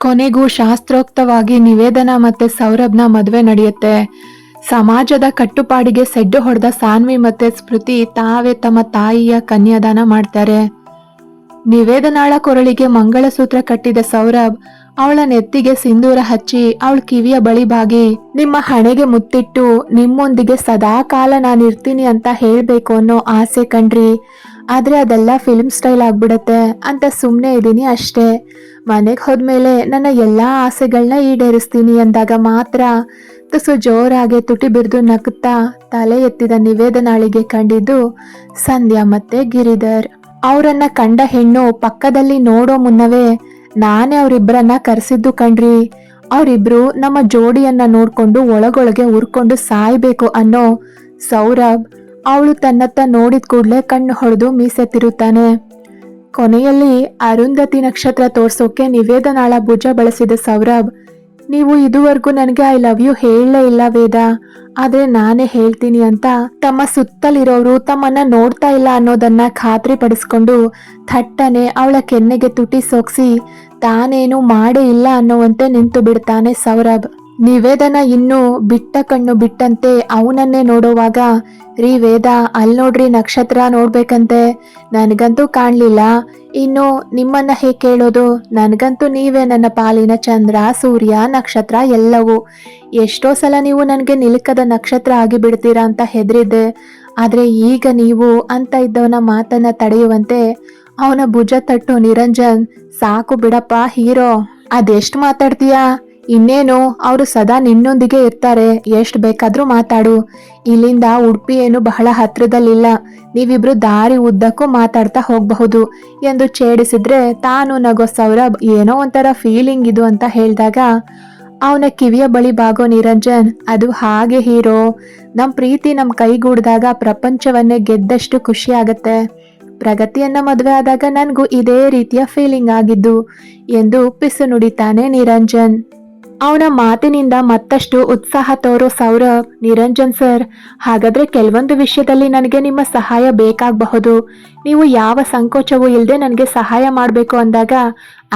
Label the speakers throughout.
Speaker 1: ಕೊನೆಗೂ ಶಾಸ್ತ್ರೋಕ್ತವಾಗಿ ನಿವೇದನ ಮತ್ತೆ ಸೌರಭ್ನ ಮದುವೆ ನಡೆಯುತ್ತೆ. ಸಮಾಜದ ಕಟ್ಟುಪಾಡಿಗೆ ಸೆಡ್ಡು ಹೊಡೆದ ಸಾನ್ವಿ ಮತ್ತೆ ಸ್ಮೃತಿ ತಾವೇ ತಮ್ಮ ತಾಯಿಯ ಕನ್ಯಾದಾನ ಮಾಡ್ತಾರೆ. ನಿವೇದನಾಳ ಕೊರಳಿಗೆ ಮಂಗಳಸೂತ್ರ ಕಟ್ಟಿದ ಸೌರಭ್ ಅವಳ ನೆತ್ತಿಗೆ ಸಿಂಧೂರ ಹಚ್ಚಿ ಅವಳ ಕಿವಿಯ ಬಳಿ ಬಾಗಿ, ನಿಮ್ಮ ಹಣೆಗೆ ಮುತ್ತಿಟ್ಟು ನಿಮ್ಮೊಂದಿಗೆ ಸದಾ ಕಾಲ ನಾನಿರ್ತೀನಿ ಅಂತ ಹೇಳಬೇಕು ಅನ್ನೋ ಆಸೆ ಕಣ್ರಿ ಆದ್ರೆ ಅದೆಲ್ಲ ಫಿಲ್ಮ್ ಸ್ಟೈಲ್ ಆಗ್ಬಿಡತ್ತೆ ಅಂತ ಸುಮ್ಮನೆ ಇದ್ದೀನಿ ಅಷ್ಟೇ. ಮನೆಗೆ ಹೋದ್ಮೇಲೆ ನನ್ನ ಎಲ್ಲಾ ಆಸೆಗಳನ್ನ ಈಡೇರಿಸ್ತೀನಿ ಅಂದಾಗ ಮಾತ್ರ ತುಸು ಜೋರಾಗಿ ತುಟಿ ಬಿರಿದು ನಗುತ್ತಾ ತಲೆ ಎತ್ತಿದ ನಿವೇದನಾಳಿಗೆ ಕಂಡಿದ್ದು ಸಂಧ್ಯಾ ಮತ್ತೆ ಗಿರಿಧರ್. ಅವರನ್ನ ಕಂಡ ಹೆಣ್ಣು ಪಕ್ಕದಲ್ಲಿ ನೋಡೋ ಮುನ್ನವೇ ನಾನೇ ಅವರಿಬ್ಬರನ್ನ ಕರೆಸಿದ್ದು ಕಣ್ರಿ. ಅವರಿಬ್ರು ನಮ್ಮ ಜೋಡಿಯನ್ನ ನೋಡ್ಕೊಂಡು ಒಳಗೊಳಗೆ ಉರ್ಕೊಂಡು ಸಾಯ್ಬೇಕು ಅನ್ನೋ ಸೌರಭ್ ಅವಳು ತನ್ನತ್ತ ನೋಡಿದ ಕೂಡಲೇ ಕಣ್ಣು ಹೊಡೆದು ಮೀಸೆತ್ತಿರುತ್ತಾನೆ ಕೊನೆಯಲ್ಲಿ ಅರುಂಧತಿ ನಕ್ಷತ್ರ ತೋರ್ಸೋಕೆ ನಿವೇದನಾಳ ಭುಜ ಬಳಸಿದ ಸೌರಭ್, ನೀವು ಇದುವರೆಗೂ ನನಗೆ ಐ ಲವ್ ಯು ಹೇಳಲೇ ಇಲ್ಲ ವೇದ, ಆದರೆ ನಾನೇ ಹೇಳ್ತೀನಿ ಅಂತ ತಮ್ಮ ಸುತ್ತಲಿರೋರು ತಮ್ಮನ್ನ ನೋಡ್ತಾ ಇಲ್ಲ ಅನ್ನೋದನ್ನ ಖಾತ್ರಿ ಪಡಿಸ್ಕೊಂಡು ಥಟ್ಟನೆ ಅವಳ ಕೆನ್ನೆಗೆ ತುಟಿ ಸೋಕ್ಸಿ, ತಾನೇನು ಮಾಡೇ ಇಲ್ಲ ಅನ್ನುವಂತೆ ನಿಂತು ಬಿಡ್ತಾನೆ ಸೌರಭ್. ನಿವೇದನ ಇನ್ನು ಬಿಟ್ಟ ಕಣ್ಣು ಬಿಟ್ಟಂತೆ ಅವನನ್ನೇ ನೋಡುವಾಗ, ರೀ ವೇದ, ಅಲ್ಲಿ ನೋಡ್ರಿ ನಕ್ಷತ್ರ ನೋಡ್ಬೇಕಂತೆ. ನನಗಂತೂ ಕಾಣಲಿಲ್ಲ. ಇನ್ನು ನಿಮ್ಮನ್ನ ಹೇಗೆ ಕೇಳೋದು? ನನಗಂತೂ ನೀವೇ ನನ್ನ ಪಾಲಿನ ಚಂದ್ರ, ಸೂರ್ಯ, ನಕ್ಷತ್ರ ಎಲ್ಲವೂ. ಎಷ್ಟೋ ಸಲ ನೀವು ನನಗೆ ನಿಲುಕದ ನಕ್ಷತ್ರ ಆಗಿಬಿಡ್ತೀರಾ ಅಂತ ಹೆದರಿದ್ದೆ. ಆದರೆ ಈಗ ನೀವು ಅಂತ ಇದ್ದವನ ಮಾತನ್ನ ತಡೆಯುವಂತೆ ಅವನ ಭುಜ ತಟ್ಟು ನಿರಂಜನ್, ಸಾಕು ಬಿಡಪ್ಪ ಹೀರೋ, ಅದೆಷ್ಟು ಮಾತಾಡ್ತೀಯಾ? ಇನ್ನೇನು, ಅವರು ಸದಾ ನಿನ್ನೊಂದಿಗೆ ಇರ್ತಾರೆ. ಎಷ್ಟು ಬೇಕಾದರೂ ಮಾತಾಡು. ಇಲ್ಲಿಂದ ಉಡುಪಿ ಏನು ಬಹಳ ಹತ್ತಿರದಲ್ಲಿಲ್ಲ ನೀವಿಬ್ರು ದಾರಿ ಉದ್ದಕ್ಕೂ ಮಾತಾಡ್ತಾ ಹೋಗಬಹುದು ಎಂದು ಛೇಡಿಸಿದ್ರೆ ತಾನು ನಗೋ ಸೌರಭ್ ಏನೋ ಒಂಥರ ಫೀಲಿಂಗ್ ಇದು ಅಂತ ಹೇಳಿದಾಗ, ಅವನ ಕಿವಿಯ ಬಳಿ ಬಾಗೋ ನಿರಂಜನ್, ಅದು ಹಾಗೆ ಹೀರೋ. ನಮ್ಮ ಪ್ರೀತಿ ನಮ್ಮ ಕೈಗೂಡಿದಾಗ ಪ್ರಪಂಚವನ್ನೇ ಗೆದ್ದಷ್ಟು ಖುಷಿ ಪ್ರಗತಿಯನ್ನ ಮದುವೆ ಆದಾಗ ನನಗೂ ಇದೇ ರೀತಿಯ ಫೀಲಿಂಗ್ ಆಗಿದ್ದು ಎಂದು ಪಿಸು ನುಡಿತಾನೆ ನಿರಂಜನ್. ಅವನ ಮಾತಿನಿಂದ ಮತ್ತಷ್ಟು ಉತ್ಸಾಹ ತೋರೋ ಸೌರಭ್ ನಿರಂಜನ್ ಸರ್, ಹಾಗಾದ್ರೆ ಕೆಲವೊಂದು ವಿಷಯದಲ್ಲಿ ನನಗೆ ನಿಮ್ಮ ಸಹಾಯ ಬೇಕಾಗಬಹುದು. ನೀವು ಯಾವ ಸಂಕೋಚವೂ ಇಲ್ಲದೆ ನನಗೆ ಸಹಾಯ ಮಾಡಬೇಕು ಅಂದಾಗ,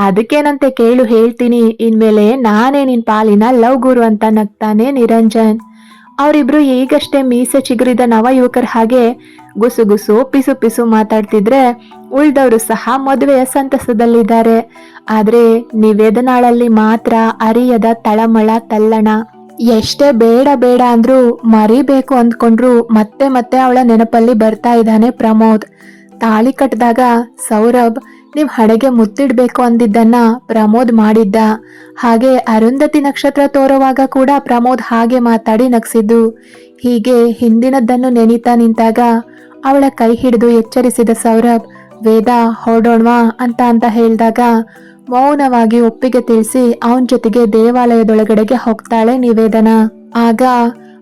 Speaker 1: ಅದಕ್ಕೇನಂತೆ ಕೇಳು ಹೇಳ್ತೀನಿ, ಇನ್ಮೇಲೆ ನಾನೇ ನಿನ್ ಪಾಲಿನ ಲವ್ ಗುರು ಅಂತ ನಗ್ತಾನೆ ನಿರಂಜನ್. ಅವರಿಬ್ರು ಈಗಷ್ಟೇ ಮೀಸೆ ಚಿಗುರಿದ ನವ ಯುವಕರ ಹಾಗೆ ಗುಸು ಗುಸು, ಪಿಸು ಪಿಸು ಮಾತಾಡ್ತಿದ್ರೆ ಉಳ್ದವರು ಸಹ ಮದುವೆಯ ಸಂತಸದಲ್ಲಿದ್ದಾರೆ. ಆದ್ರೆ ನಿವೇದನಾಳಲ್ಲಿ ಮಾತ್ರ ಅರಿಯದ ತಳಮಳ, ತಲ್ಲಣ. ಎಷ್ಟೇ ಬೇಡ ಬೇಡ ಅಂದ್ರೂ ಮರಿಬೇಕು ಅಂದ್ಕೊಂಡ್ರು ಮತ್ತೆ ಮತ್ತೆ ಅವಳ ನೆನಪಲ್ಲಿ ಬರ್ತಾ ಇದ್ದಾನೆ ಪ್ರಮೋದ್. ತಾಳಿ ಕಟ್ಟಿದಾಗ ಸೌರಭ್ ನೀವ್ ಹಣೆಗೆ ಮುತ್ತಿಡ್ಬೇಕು ಅಂದಿದ್ದನ್ನ ಪ್ರಮೋದ್ ಮಾಡಿದ್ದ. ಹಾಗೆ ಅರುಂಧತಿ ನಕ್ಷತ್ರ ತೋರುವಾಗ ಕೂಡ ಪ್ರಮೋದ್ ಹಾಗೆ ಮಾತಾಡಿ ನಗಿಸಿದ್ದು. ಹೀಗೆ ಹಿಂದಿನದ್ದನ್ನು ನೆನೀತಾ ನಿಂತಾಗ ಅವಳ ಕೈ ಹಿಡಿದು ಎಚ್ಚರಿಸಿದ ಸೌರಭ್, ವೇದ, ಹೊರಡೋಣವಾ ಅಂತ ಅಂತ ಹೇಳಿದಾಗ ಮೌನವಾಗಿ ಒಪ್ಪಿಗೆ ತಿಳಿಸಿ ಅವನ ಜೊತೆಗೆ ದೇವಾಲಯದೊಳಗಡೆಗೆ ಹೋಗ್ತಾಳೆ ನಿವೇದನ. ಆಗ,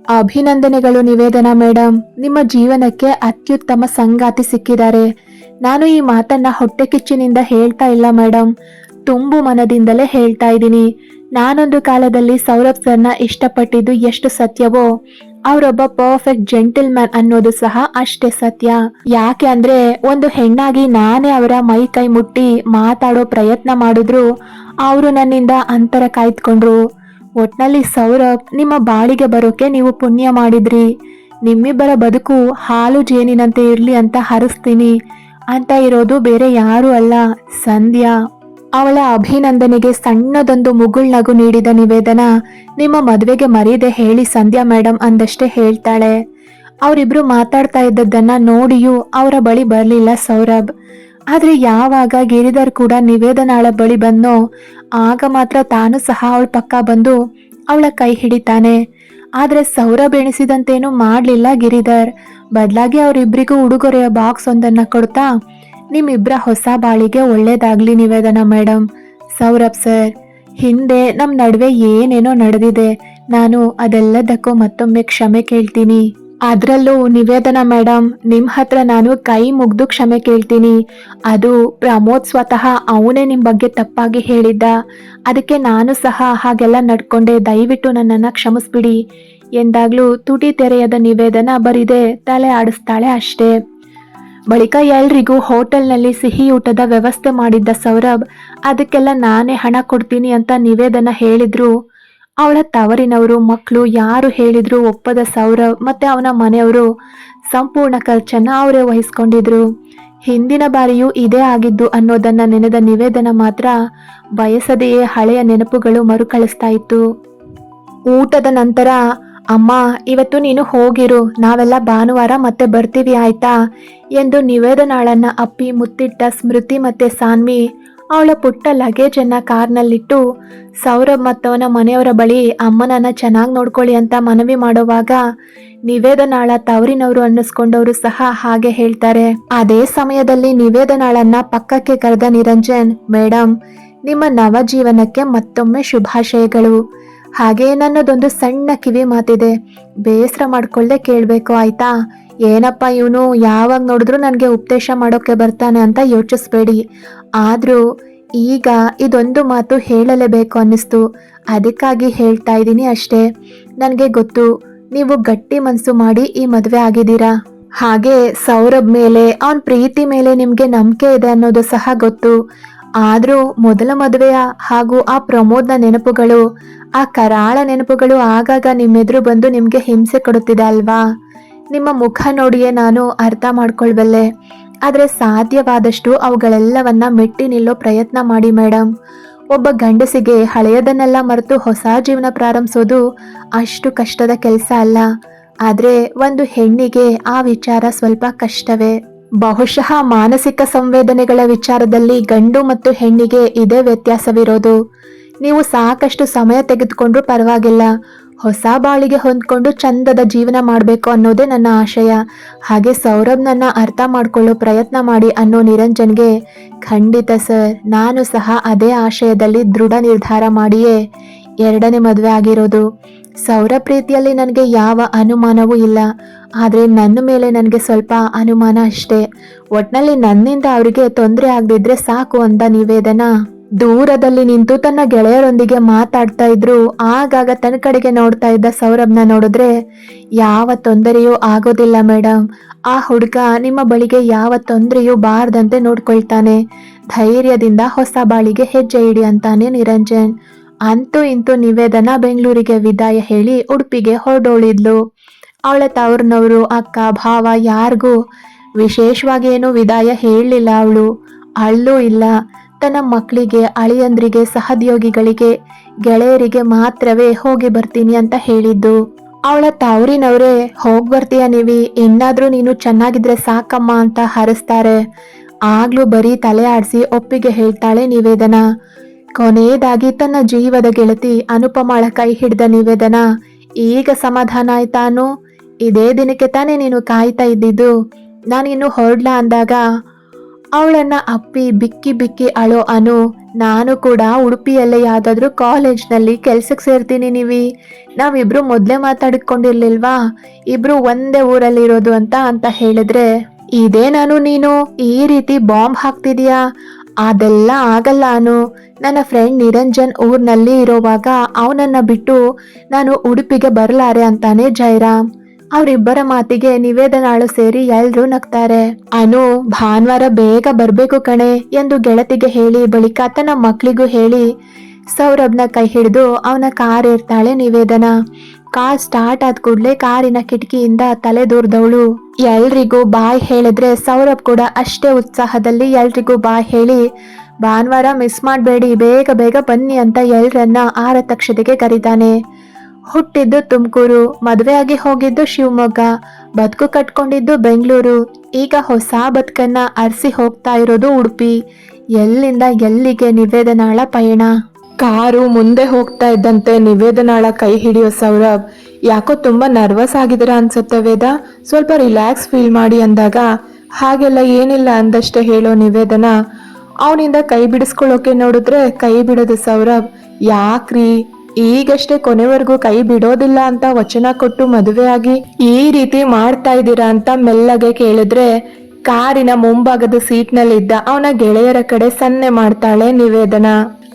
Speaker 1: ಅಭಿನಂದನೆಗಳು ನಿವೇದನ ಮೇಡಮ್ ನಿಮ್ಮ ಜೀವನಕ್ಕೆ ಅತ್ಯುತ್ತಮ ಸಂಗಾತಿ ಸಿಕ್ಕಿದ್ದಾರೆ. ನಾನು ಈ ಮಾತನ್ನ ಹೊಟ್ಟೆ ಕಿಚ್ಚಿನಿಂದ ಹೇಳ್ತಾ ಇಲ್ಲ ಮೇಡಮ್ ತುಂಬು ಮನದಿಂದಲೇ ಹೇಳ್ತಾ ಇದ್ದೀನಿ. ನಾನೊಂದು ಕಾಲದಲ್ಲಿ ಸೌರಭ್ ಸರ್ನ ಇಷ್ಟಪಟ್ಟಿದ್ದು ಎಷ್ಟು ಸತ್ಯವೋ, ಅವರೊಬ್ಬ ಪರ್ಫೆಕ್ಟ್ ಜೆಂಟಲ್ ಮ್ಯಾನ್ ಅನ್ನೋದು ಸಹ ಅಷ್ಟೇ ಸತ್ಯ. ಯಾಕೆ ಅಂದ್ರೆ, ಒಂದು ಹೆಣ್ಣಾಗಿ ನಾನೇ ಅವರ ಮೈ ಕೈ ಮುಟ್ಟಿ ಮಾತಾಡೋ ಪ್ರಯತ್ನ ಮಾಡಿದ್ರು, ಅವರು ನನ್ನಿಂದ ಅಂತರ ಕಾಯ್ದುಕೊಂಡ್ರು ಒಟ್ನಲ್ಲಿ ಸೌರಭ್, ನಿಮ್ಮ ಬಾಳಿಗೆ ಬರೋಕೆ ನೀವು ಪುಣ್ಯ ಮಾಡಿದ್ರಿ. ನಿಮ್ಮಿಬ್ಬರ ಬದುಕು ಹಾಲು ಜೇನಿನಂತೆ ಇರ್ಲಿ ಅಂತ ಹರಿಸ್ತೀನಿ. ಅಂತ ಇರೋದು ಬೇರೆ ಯಾರು ಅಲ್ಲ, ಸಂಧ್ಯಾ. ಅವಳ ಅಭಿನಂದನೆಗೆ ಸಣ್ಣದೊಂದು ಮುಗುಳ್ನಗು ನೀಡಿದ ನಿವೇದನ ನಿಮ್ಮ ಮದುವೆಗೆ ಮರೀದೆ ಹೇಳಿ ಸಂಧ್ಯಾ ಮೇಡಮ್ ಅಂದಷ್ಟೇ ಹೇಳ್ತಾಳೆ. ಅವರಿಬ್ರು ಮಾತಾಡ್ತಾ ಇದ್ದದ್ದನ್ನ ನೋಡಿಯೂ ಅವರ ಬಳಿ ಬರಲಿಲ್ಲ ಸೌರಭ್. ಆದರೆ ಯಾವಾಗ ಗಿರಿಧರ್ ಕೂಡ ನಿವೇದನಾಳ ಬಳಿ ಬಂದೋ ಆಗ ಮಾತ್ರ ತಾನು ಸಹ ಅವಳ ಪಕ್ಕ ಬಂದು ಅವಳ ಕೈ ಹಿಡಿತಾನೆ. ಆದ್ರೆ ಸೌರಭ್ ಎಣಿಸಿದಂತೇನು ಮಾಡ್ಲಿಲ್ಲ ಗಿರಿಧರ್. ಬದಲಾಗಿ ಅವರಿಬ್ರಿಗೂ ಉಡುಗೊರೆಯ ಬಾಕ್ಸ್ ಒಂದನ್ನ ಕೊಡ್ತಾ, ನಿಮ್ಮಿಬ್ರ ಹೊಸ ಬಾಳಿಗೆ ಒಳ್ಳೇದಾಗ್ಲಿ ನಿವೇದನ ಮೇಡಮ್ ಸೌರಭ್ ಸರ್. ಹಿಂದೆ ನಮ್ಮ ನಡುವೆ ಏನೇನೋ ನಡೆದಿದೆ. ನಾನು ಅದೆಲ್ಲದಕ್ಕೂ ಮತ್ತೊಮ್ಮೆ ಕ್ಷಮೆ ಕೇಳ್ತೀನಿ. ಅದರಲ್ಲೂ ನಿವೇದನ ಮೇಡಮ್ ನಿಮ್ಮ ಹತ್ರ ನಾನು ಕೈ ಮುಗ್ದು ಕ್ಷಮೆ ಕೇಳ್ತೀನಿ. ಅದು ಪ್ರಮೋದ್ ಸ್ವತಃ ಅವನೇ ನಿಮ್ಮ ಬಗ್ಗೆ ತಪ್ಪಾಗಿ ಹೇಳಿದ್ದ. ಅದಕ್ಕೆ ನಾನು ಸಹ ಹಾಗೆಲ್ಲ ನಡ್ಕೊಂಡೆ, ದಯವಿಟ್ಟು ನನ್ನನ್ನು ಕ್ಷಮಿಸ್ಬಿಡಿ. ಎಂದಾಗ್ಲೂ ತುಟಿ ತೆರೆಯದ ನಿವೇದನ ಬರಿದೆ ತಲೆ ಆಡಿಸ್ತಾಳೆ ಅಷ್ಟೇ. ಬಳಿಕ ಎಲ್ರಿಗೂ ಹೋಟೆಲ್ನಲ್ಲಿ ಸಿಹಿ ಊಟದ ವ್ಯವಸ್ಥೆ ಮಾಡಿದ್ದ ಸೌರಭ್, ಅದಕ್ಕೆಲ್ಲ ನಾನೇ ಹಣ ಕೊಡ್ತೀನಿ ಅಂತ ನಿವೇದನ ಹೇಳಿದ್ರು. ಅವಳ ತವರಿನವರು ಮಕ್ಕಳು ಯಾರು ಹೇಳಿದ್ರು ಒಪ್ಪದ ಸೌರವ್ ಮತ್ತೆ ಅವನ ಮನೆಯವರು ಸಂಪೂರ್ಣ ಖರ್ಚನ್ನ ಅವರೇ ವಹಿಸ್ಕೊಂಡಿದ್ರು. ಹಿಂದಿನ ಬಾರಿಯೂ ಇದೇ ಆಗಿದ್ದು ಅನ್ನೋದನ್ನ ನೆನೆದ ನಿವೇದನ ಮಾತ್ರ ಬಯಸದೆಯೇ ಹಳೆಯ ನೆನಪುಗಳು ಮರುಕಳಿಸ್ತಾ ಇತ್ತು. ಊಟದ ನಂತರ, ಅಮ್ಮ, ಇವತ್ತು ನೀನು ಹೋಗಿರು, ನಾವೆಲ್ಲ ಭಾನುವಾರ ಮತ್ತೆ ಬರ್ತೀವಿ, ಆಯ್ತಾ? ಎಂದು ನಿವೇದನಾಳನ್ನ ಅಪ್ಪಿ, ಮುತ್ತಿಟ್ಟ, ಸ್ಮೃತಿ ಮತ್ತೆ ಸಾನ್ವಿ ಅವಳ ಪುಟ್ಟ ಲಗೇಜನ್ನು ಕಾರ್ನಲ್ಲಿಟ್ಟು, ಸೌರಭ್ ಮತ್ತವನ ಮನೆಯವರ ಬಳಿ ಅಮ್ಮನನ್ನ ಚೆನ್ನಾಗಿ ನೋಡ್ಕೊಳ್ಳಿ ಅಂತ ಮನವಿ ಮಾಡುವಾಗ ನಿವೇದನಾಳ ತವರಿನವರು ಅನ್ನಿಸ್ಕೊಂಡವರು ಸಹ ಹಾಗೆ ಹೇಳ್ತಾರೆ. ಅದೇ ಸಮಯದಲ್ಲಿ ನಿವೇದನಾಳನ್ನ ಪಕ್ಕಕ್ಕೆ ಕರೆದ ನಿರಂಜನ್ ಮೇಡಮ್ ನಿಮ್ಮ ನವಜೀವನಕ್ಕೆ ಮತ್ತೊಮ್ಮೆ ಶುಭಾಶಯಗಳು. ಹಾಗೆ ನನ್ನದೊಂದು ಸಣ್ಣ ಕಿವಿ ಮಾತಿದೆ ಬೇಸರ ಮಾಡ್ಕೊಳ್ಳದೆ ಕೇಳಬೇಕು, ಆಯ್ತಾ? ಏನಪ್ಪ ಇವನು? ಯಾವಾಗ ನೋಡಿದ್ರು ನನಗೆ ಉಪದೇಶ ಮಾಡೋಕ್ಕೆ ಬರ್ತಾನೆ ಅಂತ ಯೋಚಿಸ್ಬೇಡಿ. ಆದರೂ ಈಗ ಇದೊಂದು ಮಾತು ಹೇಳಲೇಬೇಕು ಅನ್ನಿಸ್ತು. ಅದಕ್ಕಾಗಿ ಹೇಳ್ತಾ ಇದ್ದೀನಿ ಅಷ್ಟೇ. ನನಗೆ ಗೊತ್ತು, ನೀವು ಗಟ್ಟಿ ಮನಸ್ಸು ಮಾಡಿ ಈ ಮದುವೆ ಆಗಿದ್ದೀರಾ? ಹಾಗೆ ಸೌರಭ್ ಮೇಲೆ, ಅವನ ಪ್ರೀತಿ ಮೇಲೆ ನಿಮಗೆ ನಂಬಿಕೆ ಇದೆ ಅನ್ನೋದು ಸಹ ಗೊತ್ತು. ಆದರೂ ಮೊದಲ ಮದುವೆಯ ಹಾಗೂ ಆ ಪ್ರಮೋದ್ನ ನೆನಪುಗಳು, ಆ ಕರಾಳ ನೆನಪುಗಳು ಆಗಾಗ ನಿಮ್ಮೆದುರು ಬಂದು ನಿಮಗೆ ಹಿಂಸೆ ಕೊಡುತ್ತಿದೆ ಅಲ್ವಾ? ನಿಮ್ಮ ಮುಖ ನೋಡಿಯೇ ನಾನು ಅರ್ಥ ಮಾಡ್ಕೊಳ್ಬಲ್ಲೆ ಆದರೆ ಸಾಧ್ಯವಾದಷ್ಟು ಅವುಗಳೆಲ್ಲವನ್ನ ಮೆಟ್ಟಿ ನಿಲ್ಲೋ ಪ್ರಯತ್ನ ಮಾಡಿ ಮೇಡಮ್ ಒಬ್ಬ ಗಂಡಸಿಗೆ ಹಳೆಯದನ್ನೆಲ್ಲ ಮರೆತು ಹೊಸ ಜೀವನ ಪ್ರಾರಂಭಿಸೋದು ಅಷ್ಟು ಕಷ್ಟದ ಕೆಲಸ ಅಲ್ಲ. ಆದರೆ ಒಂದು ಹೆಣ್ಣಿಗೆ ಆ ವಿಚಾರ ಸ್ವಲ್ಪ ಕಷ್ಟವೇ. ಬಹುಶಃ ಮಾನಸಿಕ ಸಂವೇದನೆಗಳ ವಿಚಾರದಲ್ಲಿ ಗಂಡು ಮತ್ತು ಹೆಣ್ಣಿಗೆ ಇದೇ ವ್ಯತ್ಯಾಸವಿರೋದು. ನೀವು ಸಾಕಷ್ಟು ಸಮಯ ತೆಗೆದುಕೊಂಡ್ರೂ ಪರವಾಗಿಲ್ಲ. ಹೊಸ ಬಾಳಿಗೆ ಹೊಂದ್ಕೊಂಡು ಚಂದದ ಜೀವನ ಮಾಡಬೇಕು ಅನ್ನೋದೇ ನನ್ನ ಆಶಯ. ಹಾಗೆ ಸೌರಭ್ ನನ್ನ ಅರ್ಥ ಮಾಡ್ಕೊಳ್ಳೋ ಪ್ರಯತ್ನ ಮಾಡಿ ಅನ್ನೋ ನಿರಂಜನ್ಗೆ, ಖಂಡಿತ ಸರ್, ನಾನು ಸಹ ಅದೇ ಆಶಯದಲ್ಲಿ ದೃಢ ನಿರ್ಧಾರ ಮಾಡಿಯೇ ಎರಡನೇ ಮದುವೆ ಆಗಿರೋದು. ಸೌರ ಪ್ರೀತಿಯಲ್ಲಿ ನನಗೆ ಯಾವ ಅನುಮಾನವೂ ಇಲ್ಲ. ಆದರೆ ನನ್ನ ಮೇಲೆ ನನಗೆ ಸ್ವಲ್ಪ ಅನುಮಾನ ಅಷ್ಟೇ. ಒಟ್ನಲ್ಲಿ ನನ್ನಿಂದ ಅವರಿಗೆ ತೊಂದರೆ ಆಗದಿದ್ರೆ ಸಾಕು ಅಂತ ನಿವೇದನ? ದೂರದಲ್ಲಿ ನಿಂತು ತನ್ನ ಗೆಳೆಯರೊಂದಿಗೆ ಮಾತಾಡ್ತಾ ಇದ್ರು. ಆಗಾಗ ತನ್ನ ಕಡೆಗೆ ನೋಡ್ತಾ ಇದ್ದ ಸೌರಭ್ನ ನೋಡಿದ್ರೆ, ಯಾವ ತೊಂದರೆಯೂ ಆಗೋದಿಲ್ಲ ಮೇಡಮ್ ಆ ಹುಡುಗ ನಿಮ್ಮ ಬಳಿಗೆ ಯಾವ ತೊಂದರೆಯೂ ಬಾರದಂತೆ ನೋಡ್ಕೊಳ್ತಾನೆ. ಧೈರ್ಯದಿಂದ ಹೊಸ ಬಾಳಿಗೆ ಹೆಜ್ಜೆ ಇಡಿ ಅಂತಾನೆ ನಿರಂಜನ್. ಅಂತೂ ಇಂತೂ ನಿವೇದನ ಬೆಂಗಳೂರಿಗೆ ವಿದಾಯ ಹೇಳಿ ಉಡುಪಿಗೆ ಹೊರಡೋಳಿದ್ಲು. ಅವಳ ತವ್ರನವರು, ಅಕ್ಕ, ಭಾವ ಯಾರಿಗೂ ವಿಶೇಷವಾಗಿ ಏನು ವಿದಾಯ ಹೇಳಲಿಲ್ಲ ಅವಳು. ಅಳ್ಳೂ ಇಲ್ಲ. ತನ್ನ ಮಕ್ಕಳಿಗೆ, ಅಳಿಯಂದ್ರಿಗೆ, ಸಹೋದ್ಯೋಗಿಗಳಿಗೆ, ಗೆಳೆಯರಿಗೆ ಮಾತ್ರವೇ ಹೋಗಿ ಬರ್ತೀನಿ ಅಂತ ಹೇಳಿದ್ದು. ಅವಳ ತವರಿನವರೇ, ಹೋಗಿ ಬರ್ತೀಯ ನೀವಿ? ಇನ್ನಾದ್ರೂ ನೀನು ಚೆನ್ನಾಗಿದ್ರೆ ಸಾಕಮ್ಮ ಅಂತ ಹರಿಸ್ತಾರೆ. ಆಗ್ಲೂ ಬರೀ ತಲೆ ಆಡಿಸಿ ಒಪ್ಪಿಗೆ ಹೇಳ್ತಾಳೆ ನಿವೇದನ. ಕೊನೆಯದಾಗಿ ತನ್ನ ಜೀವದ ಗೆಳತಿ ಅನುಪಮಾಳ ಕೈ ಹಿಡಿದ ನಿವೇದನ. ಈಗ ಸಮಾಧಾನ ಆಯ್ತಾನು ಇದೇ ದಿನಕ್ಕೆ ತಾನೇ ನೀನು ಕಾಯ್ತಾ ಇದ್ದಿದ್ದು? ನಾನಿನ್ನು ಹೊರಡ್ಲಾ ಅಂದಾಗ? ಅವಳನ್ನ ಅಪ್ಪಿ ಬಿಕ್ಕಿ ಬಿಕ್ಕಿ ಅಳೋ ಅನು, ನಾನು ಕೂಡ ಉಡುಪಿಯಲ್ಲೇ ಯಾವ್ದಾದ್ರು ಕಾಲೇಜ್ನಲ್ಲಿ ಕೆಲ್ಸಕ್ಕೆ ಸೇರ್ತೀನಿ ನೀವಿ. ನಾವಿಬ್ರು ಮೊದಲೇ ಮಾತಾಡಿಕೊಂಡಿರ್ಲಿಲ್ವಾ? ಇಬ್ರು ಒಂದೇ ಊರಲ್ಲಿ ಇರೋದು ಅಂತ ಅಂತ ಹೇಳಿದ್ರೆ, ಇದೇ ನಾನು ನೀನು? ಈ ರೀತಿ ಬಾಂಬ್ ಹಾಕ್ತಿದೀಯಾ? ಅದೆಲ್ಲ ಆಗಲ್ಲ ಅನು. ನನ್ನ ಫ್ರೆಂಡ್ ನಿರಂಜನ್ ಊರ್ನಲ್ಲಿ ಇರೋವಾಗ ಅವನನ್ನ ಬಿಟ್ಟು ನಾನು ಉಡುಪಿಗೆ ಬರಲಾರೆ ಅಂತಾನೆ ಜಯರಾಮ್ ಅವರಿಬ್ಬರ ಮಾತಿಗೆ ನಿವೇದನಾಳು ಸೇರಿ ಎಲ್ರೂ ನಗ್ತಾರೆ. ಅನು, ಭಾನುವಾರ ಬೇಗ ಬರ್ಬೇಕು ಕಣೆ ಎಂದು ಗೆಳತಿಗೆ ಹೇಳಿ, ಬಳಿಕ ತನ್ನ ಮಕ್ಕಳಿಗೂ ಹೇಳಿ, ಸೌರಭ್ನ ಕೈ ಹಿಡಿದು ಅವನ ಕಾರ್ ಏರ್ತಾಳೆ ನಿವೇದನ. ಕಾರ್ ಸ್ಟಾರ್ಟ್ ಆದ ಕೂಡಲೇ ಕಾರಿನ ಕಿಟಕಿಯಿಂದ ತಲೆ ದೂರ್ದವಳು. ಎಲ್ರಿಗೂ ಬಾಯ್ ಹೇಳಿದ್ರೆ ಸೌರಭ್ ಕೂಡ ಅಷ್ಟೇ ಉತ್ಸಾಹದಲ್ಲಿ ಎಲ್ರಿಗೂ ಬಾಯ್ ಹೇಳಿ, ಭಾನುವಾರ ಮಿಸ್ ಮಾಡಬೇಡಿ, ಬೇಗ ಬೇಗ ಬನ್ನಿ ಅಂತ ಎಲ್ರನ್ನ ಆರತಕ್ಷತೆಗೆ ಕರೀತಾನೆ. ಹುಟ್ಟಿದ್ದು ತುಮಕೂರು, ಮದುವೆ ಆಗಿ ಹೋಗಿದ್ದು ಶಿವಮೊಗ್ಗ, ಬದುಕು ಕಟ್ಕೊಂಡಿದ್ದು ಬೆಂಗಳೂರು. ಈಗ ಹೊಸ ಬದುಕನ್ನ ಅರಸಿ ಹೋಗ್ತಾ ಇರೋದು ಉಡುಪಿ. ಎಲ್ಲಿಂದ ಎಲ್ಲಿಗೆ ನಿವೇದನಾಳ ಪಯಣ? ಕಾರು ಮುಂದೆ ಹೋಗ್ತಾ ಇದ್ದಂತೆ ನಿವೇದನಾಳ ಕೈ ಹಿಡಿಯೋ ಸೌರಭ್, ಯಾಕೋ ತುಂಬಾ ನರ್ವಸ್ ಆಗಿದ್ದೀರಾ ಅನ್ಸುತ್ತೆ ವೇದ? ಸ್ವಲ್ಪ ರಿಲ್ಯಾಕ್ಸ್ ಫೀಲ್ ಮಾಡಿ ಅಂದಾಗ, ಹಾಗೆಲ್ಲ ಏನಿಲ್ಲ ಅಂದಷ್ಟೇ ಹೇಳೋ ನಿವೇದನ. ಅವನಿಂದ ಕೈ ಬಿಡಿಸ್ಕೊಳ್ಳೋಕೆ ನೋಡಿದ್ರೆ ಕೈ ಬಿಡೋದು ಸೌರಭ್, ಯಾಕ್ರಿ? ಈಗಷ್ಟೇ ಕೊನೆವರೆಗೂ ಕೈ ಬಿಡೋದಿಲ್ಲ ಅಂತ ವಚನ ಕೊಟ್ಟು ಮದುವೆಯಾಗಿ ಈ ರೀತಿ ಮಾಡ್ತಾ ಇದ್ದೀರಾ ಅಂತ ಮೆಲ್ಲಗೆ ಕೇಳಿದ್ರೆ, ಕಾರಿನ ಮುಂಭಾಗದ ಸೀಟ್ನಲ್ಲಿದ್ದ ಅವನ ಗೆಳೆಯರ ಕಡೆ ಸನ್ನೆ ಮಾಡ್ತಾಳೆ ನಿವೇದನ.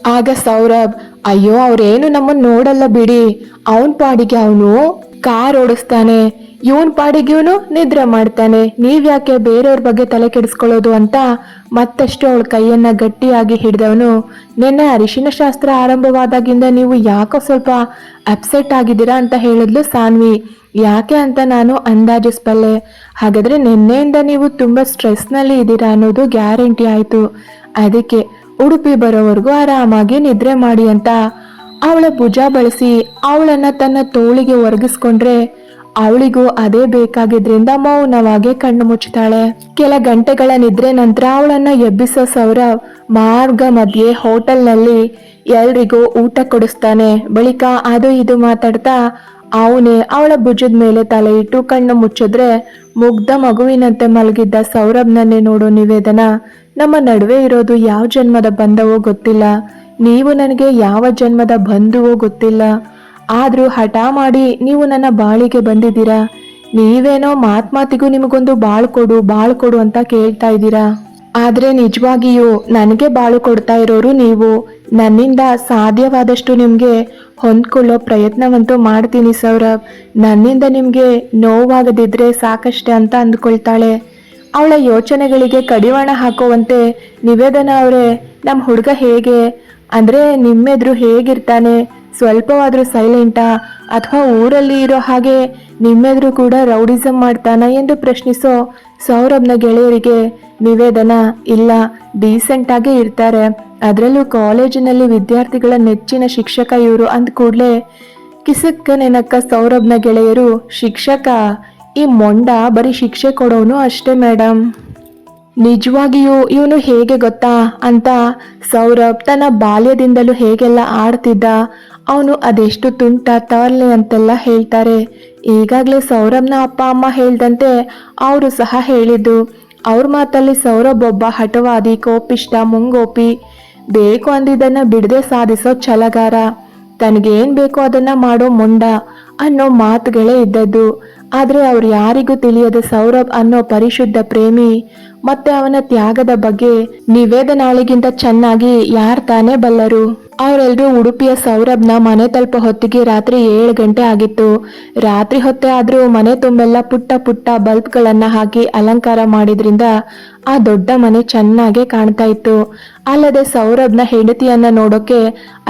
Speaker 1: ಆಗ ಸೌರಭ್, ಅಯ್ಯೋ, ಅವ್ರೇನು ನಮ್ಮನ್ನ ನೋಡಲ್ಲ ಬಿಡಿ. ಅವನ್ ಪಾಡಿಗೆ ಅವನು ಕಾರ್ ಓಡಿಸ್ತಾನೆ. ಇವನ್ ಪಾಡಿಗೆ ಇವನು ನಿದ್ರೆ ಮಾಡ್ತಾನೆ. ನೀವ್ಯಾಕೆ ಬೇರೆಯವ್ರ ಬಗ್ಗೆ ತಲೆ ಕೆಡಿಸ್ಕೊಳ್ಳೋದು ಅಂತ ಮತ್ತಷ್ಟು ಅವಳ ಕೈಯನ್ನ ಗಟ್ಟಿಯಾಗಿ ಹಿಡಿದವನು, ನಿನ್ನೆ ಅರಿಶಿನ ಶಾಸ್ತ್ರ ಆರಂಭವಾದಾಗಿಂದ ನೀವು ಯಾಕೋ ಸ್ವಲ್ಪ ಅಪ್ಸೆಟ್ ಆಗಿದ್ದೀರಾ ಅಂತ ಹೇಳಿದ್ಲು ಸಾನ್ವಿ. ಯಾಕೆ ಅಂತ ನಾನು ಅಂದಾಜಿಸ್ಬಲ್ಲೆ ಹಾಗಾದ್ರೆ ನಿನ್ನೆಯಿಂದ ನೀವು ತುಂಬಾ ಸ್ಟ್ರೆಸ್ನಲ್ಲಿ ಇದ್ದೀರಾ ಅನ್ನೋದು ಗ್ಯಾರಂಟಿ ಆಯ್ತು. ಅದಕ್ಕೆ ಉಡುಪಿ ಬರೋವರೆಗೂ ಆರಾಮಾಗಿ ನಿದ್ರೆ ಮಾಡಿ ಅಂತ ಅವಳ ಭುಜ ಬಳಸಿ ಅವಳನ್ನ ತನ್ನ ತೋಳಿಗೆ ಒರಗಿಸ್ಕೊಂಡ್ರೆ ಅವಳಿಗೂ ಅದೇ ಬೇಕಾಗಿದ್ರಿಂದ ಮೌನವಾಗಿ ಕಣ್ಣು ಮುಚ್ಚುತ್ತಾಳೆ ಕೆಲ ಗಂಟೆಗಳ ನಿದ್ರೆ ನಂತರ ಅವಳನ್ನ ಎಬ್ಬಿಸೋ ಸೌರವ್ ಮಾರ್ಗ ಮಧ್ಯೆ ಹೋಟೆಲ್ನಲ್ಲಿ ಎಲ್ರಿಗೂ ಊಟ ಕೊಡಿಸ್ತಾನೆ. ಬಳಿಕ ಅದು ಇದು ಮಾತಾಡ್ತಾ ಅವನೇ ಅವಳ ಭುಜದ ಮೇಲೆ ತಲೆ ಇಟ್ಟು ಕಣ್ಣು ಮುಚ್ಚಿದ್ರೆ ಮುಗ್ಧ ಮಗುವಿನಂತೆ ಮಲಗಿದ್ದ ಸೌರಭ್ನನ್ನೇ ನೋಡೋ ನಿವೇದನ, ನಮ್ಮ ನಡುವೆ ಇರೋದು ಯಾವ ಜನ್ಮದ ಬಂಧವೋ ಗೊತ್ತಿಲ್ಲ. ನೀವು ನನಗೆ ಯಾವ ಜನ್ಮದ ಬಂಧುವೋ ಗೊತ್ತಿಲ್ಲ. ಆದ್ರೂ ಹಠ ಮಾಡಿ ನೀವು ನನ್ನ ಬಾಳಿಗೆ ಬಂದಿದ್ದೀರಾ? ನೀವೇನೋ ಮಾತ್ಮಾತಿಗೂ ನಿಮಗೊಂದು ಬಾಳು ಕೊಡು ಬಾಳು ಕೊಡು ಅಂತ ಕೇಳ್ತಾ ಇದ್ದೀರಾ? ಆದ್ರೆ ನಿಜವಾಗಿಯೂ ನನಗೆ ಬಾಳು ಕೊಡ್ತಾ ಇರೋರು ನೀವು. ನನ್ನಿಂದ ಸಾಧ್ಯವಾದಷ್ಟು ನಿಮಗೆ ಹೊಂದ್ಕೊಳ್ಳೋ ಪ್ರಯತ್ನವಂತೂ ಮಾಡ್ತೀನಿ ಸೌರಭ್. ನನ್ನಿಂದ ನಿಮಗೆ ನೋವಾಗದಿದ್ರೆ ಸಾಕಷ್ಟೇ ಅಂತ ಅಂದ್ಕೊಳ್ತಾಳೆ. ಅವಳ ಯೋಚನೆಗಳಿಗೆ ಕಡಿವಾಣ ಹಾಕುವಂತೆ ನಿವೇದನ ಅವರೇ ನಮ್ಮ ಹುಡುಗ ಹೇಗೆ? ಅಂದ್ರೆ ನಿಮ್ಮೆದ್ರು ಹೇಗಿರ್ತಾನೆ? ಸ್ವಲ್ಪವಾದ್ರೂ ಸೈಲೆಂಟಾ ಅಥವಾ ಊರಲ್ಲಿ ಇರೋ ಹಾಗೆ ನಿಮ್ಮೆದ್ರು ಕೂಡ ರೌಡಿಸಮ್ ಮಾಡ್ತಾನ ಎಂದು ಪ್ರಶ್ನಿಸೋ ಸೌರಭ್ನ ಗೆಳೆಯರಿಗೆ ನಿವೇದನ, ಇಲ್ಲ ಡೀಸೆಂಟ್ ಆಗಿ ಇರ್ತಾರೆ. ಅದರಲ್ಲೂ ಕಾಲೇಜಿನಲ್ಲಿ ವಿದ್ಯಾರ್ಥಿಗಳ ನೆಚ್ಚಿನ ಶಿಕ್ಷಕ ಇವರು ಅಂದ ಕೂಡಲೇ, ಕಿಸಕ್ಕ ನೆನಕ್ಕ ಸೌರಭ್ನ ಗೆಳೆಯರು ಶಿಕ್ಷಕ? ಈ ಮೊಂಡ ಬರೀ ಶಿಕ್ಷೆ ಕೊಡೋನು ಅಷ್ಟೇ ಮೇಡಮ್ ನಿಜವಾಗಿಯೂ ಇವನು ಹೇಗೆ ಗೊತ್ತಾ ಅಂತ ಸೌರಭ್ ತನ್ನ ಬಾಲ್ಯದಿಂದಲೂ ಹೇಗೆಲ್ಲ ಆಡ್ತಿದ್ದ, ಅವನು ಅದೆಷ್ಟು ತುಂಟ ತರ್ಲೆ ಅಂತೆಲ್ಲ ಹೇಳ್ತಾರೆ. ಈಗಾಗಲೇ ಸೌರಭ್ನ ಅಪ್ಪ ಅಮ್ಮ ಹೇಳ್ದಂತೆ ಅವರು ಸಹ ಹೇಳಿದ್ದು, ಅವ್ರ ಮಾತಲ್ಲಿ ಸೌರಭ್ ಒಬ್ಬ ಹಠವಾದಿ ಕೋಪಿಷ್ಟ ಮುಂಗೋಪಿ, ಬೇಕು ಅಂದಿದ್ದನ್ನು ಬಿಡದೆ ಸಾಧಿಸೋ ಛಲಗಾರ. ತನಗೇನ್ ಬೇಕೋ ಅದನ್ನ ಮಾಡೋ ಮೊಂಡ ಅನ್ನೋ ಮಾತುಗಳೇ ಇದ್ದದ್ದು. ಆದರೆ ಅವ್ರು ಯಾರಿಗೂ ತಿಳಿಯದ ಸೌರಭ್ ಅನ್ನೋ ಪರಿಶುದ್ಧ ಪ್ರೇಮಿ, ಮತ್ತೆ ಅವನ ತ್ಯಾಗದ ಬಗ್ಗೆ ನಿವೇದನಾಳಿಗಿಂತ ಚೆನ್ನಾಗಿ ಯಾರ್ ತಾನೇ ಬಲ್ಲರು? ಅವರೆಲ್ಲರೂ ಉಡುಪಿಯ ಸೌರಭ್ನ ಮನೆ ತಲುಪೋ ಹೊತ್ತಿಗೆ ರಾತ್ರಿ ಏಳು ಗಂಟೆ ಆಗಿತ್ತು. ರಾತ್ರಿ ಹೊತ್ತೇ ಆದರೂ ಮನೆ ತುಂಬೆಲ್ಲ ಪುಟ್ಟ ಪುಟ್ಟ ಬಲ್ಬ್ಗಳನ್ನು ಹಾಕಿ ಅಲಂಕಾರ ಮಾಡಿದ್ರಿಂದ ಆ ದೊಡ್ಡ ಮನೆ ಚೆನ್ನಾಗೆ ಕಾಣ್ತಾ ಇತ್ತು. ಅಲ್ಲದೆ ಸೌರಭ್ನ ಹೆಂಡತಿಯನ್ನ ನೋಡೋಕೆ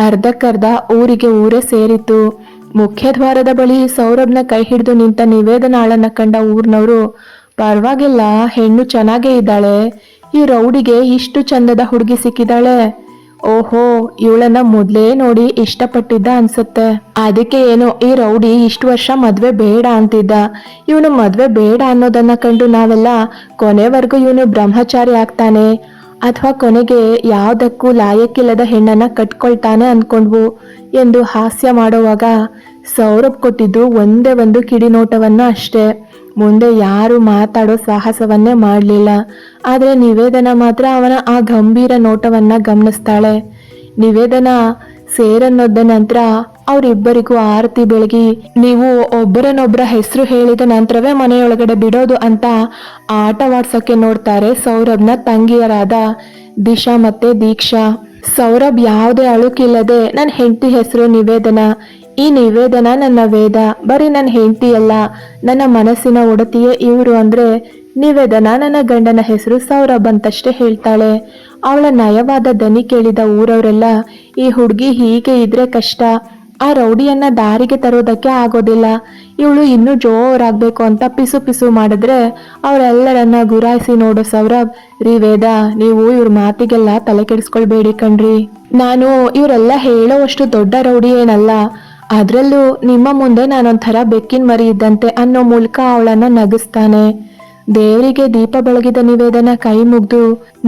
Speaker 1: ಅರ್ಧಕ್ಕರ್ಧ ಊರಿಗೆ ಊರೇ ಸೇರಿತ್ತು. ಮುಖ್ಯ ದ್ವಾರದ ಬಳಿ ಸೌರಭ್ನ ಕೈ ಹಿಡಿದು ನಿಂತ ನಿವೇದನಾಳನ್ನ ಕಂಡ ಊರ್ನವರು, ಪರವಾಗಿಲ್ಲ, ಹೆಣ್ಣು ಚೆನ್ನಾಗೇ ಇದ್ದಾಳೆ. ಈ ರೌಡಿಗೆ ಇಷ್ಟು ಚಂದದ ಹುಡುಗಿ ಸಿಕ್ಕಿದಾಳೆ. ಓಹೋ, ಇವಳನ್ನ ಮೊದ್ಲೇ ನೋಡಿ ಇಷ್ಟಪಟ್ಟಿದ್ದ ಅನ್ಸುತ್ತೆ. ಅದಕ್ಕೆ ಏನೋ ಈ ರೌಡಿ ಇಷ್ಟು ವರ್ಷ ಮದ್ವೆ ಬೇಡ ಅಂತಿದ್ದ. ಇವನು ಮದ್ವೆ ಬೇಡ ಅನ್ನೋದನ್ನ ಕಂಡು ನಾವೆಲ್ಲ ಕೊನೆವರೆಗೂ ಇವನು ಬ್ರಹ್ಮಚಾರಿ ಆಗ್ತಾನೆ. ಅಥವಾ ಕೊನೆಗೆ ಯಾವುದಕ್ಕೂ ಲಾಯಕ್ಕಿಲ್ಲದ ಹೆಣ್ಣನ್ನ ಕಟ್ಕೊಳ್ತಾನೆ ಅನ್ಕೊಂಡ್ವು ಎಂದು ಹಾಸ್ಯ ಮಾಡುವಾಗ ಸೌರಭ್ ಕೊಟ್ಟಿದ್ದು ಒಂದೇ ಒಂದು ಕಿಡಿನೋಟವನ್ನ ಅಷ್ಟೇ. ಮುಂದೆ ಯಾರು ಮಾತಾಡೋ ಸಾಹಸವನ್ನೇ ಮಾಡಲಿಲ್ಲ. ಆದರೆ ನಿವೇದನ ಮಾತ್ರ ಅವನ ಆ ಗಂಭೀರ ನೋಟವನ್ನ ಗಮನಿಸ್ತಾಳೆ. ನಿವೇದನ ಸೇರನ್ನೊದ್ದ ನಂತರ ಅವರಿಬ್ಬರಿಗೂ ಆರತಿ ಬೆಳಗಿ, ನೀವು ಒಬ್ಬರನ್ನೊಬ್ಬರ ಹೆಸರು ಹೇಳಿದ ನಂತರವೇ ಮನೆಯೊಳಗಡೆ ಬಿಡೋದು ಅಂತ ಆಟವಾಡ್ಸೋಕೆ ನೋಡ್ತಾರೆ ಸೌರಭ್ನ ತಂಗಿಯರಾದ ದಿಶಾ ಮತ್ತೆ ದೀಕ್ಷಾ. ಸೌರಭ್ ಯಾವುದೇ ಅಳುಕಿಲ್ಲದೆ ನನ್ನ ಹೆಂಡತಿ ಹೆಸರು ನಿವೇದನ. ಈ ನಿವೇದನ ನನ್ನ ವೇದ. ಬರೀ ನನ್ನ ಹೆಂಡತಿ ಅಲ್ಲ, ನನ್ನ ಮನಸ್ಸಿನ ಒಡತಿಯೇ ಇವರು ಅಂದ್ರೆ ನಿವೇದನ. ನನ್ನ ಗಂಡನ ಹೆಸರು ಸೌರಭ್ ಅಂತಷ್ಟೇ ಹೇಳ್ತಾಳೆ. ಅವಳ ನಯವಾದ ದನಿ ಕೇಳಿದ ಊರವರೆಲ್ಲ, ಈ ಹುಡುಗಿ ಹೀಗೆ ಇದ್ರೆ ಕಷ್ಟ. ಆ ರೌಡಿಯನ್ನ ದಾರಿಗೆ ತರೋದಕ್ಕೆ ಆಗೋದಿಲ್ಲ. ಇವಳು ಇನ್ನೂ ಜೋರಾಗ್ಬೇಕು ಅಂತ ಪಿಸು ಪಿಸು ಮಾಡಿದ್ರೆ ಅವರೆಲ್ಲರನ್ನ ಗುರಾಯಿಸಿ ನೋಡೋ ಸೌರಭ್. ರೀ ವೇದ, ನೀವು ಇವ್ರ ಮಾತಿಗೆಲ್ಲ ತಲೆ ಕೆಡಿಸ್ಕೊಳ್ಬೇಡಿ ಕಣ್ರಿ. ನಾನು ಇವರೆಲ್ಲ ಹೇಳೋವಷ್ಟು ದೊಡ್ಡ ರೌಡಿ ಏನಲ್ಲ. ಅದ್ರಲ್ಲೂ ನಿಮ್ಮ ಮುಂದೆ ನಾನೊಂಥರ ಬೆಕ್ಕಿನ ಮರಿ ಇದ್ದಂತೆ ಅನ್ನೋ ಮೂಲಕ ಅವಳನ್ನ ನಗಿಸ್ತಾನೆ. ದೇವರಿಗೆ ದೀಪ ಬೆಳಗಿದ ನಿವೇದನ ಕೈ ಮುಗ್ದು,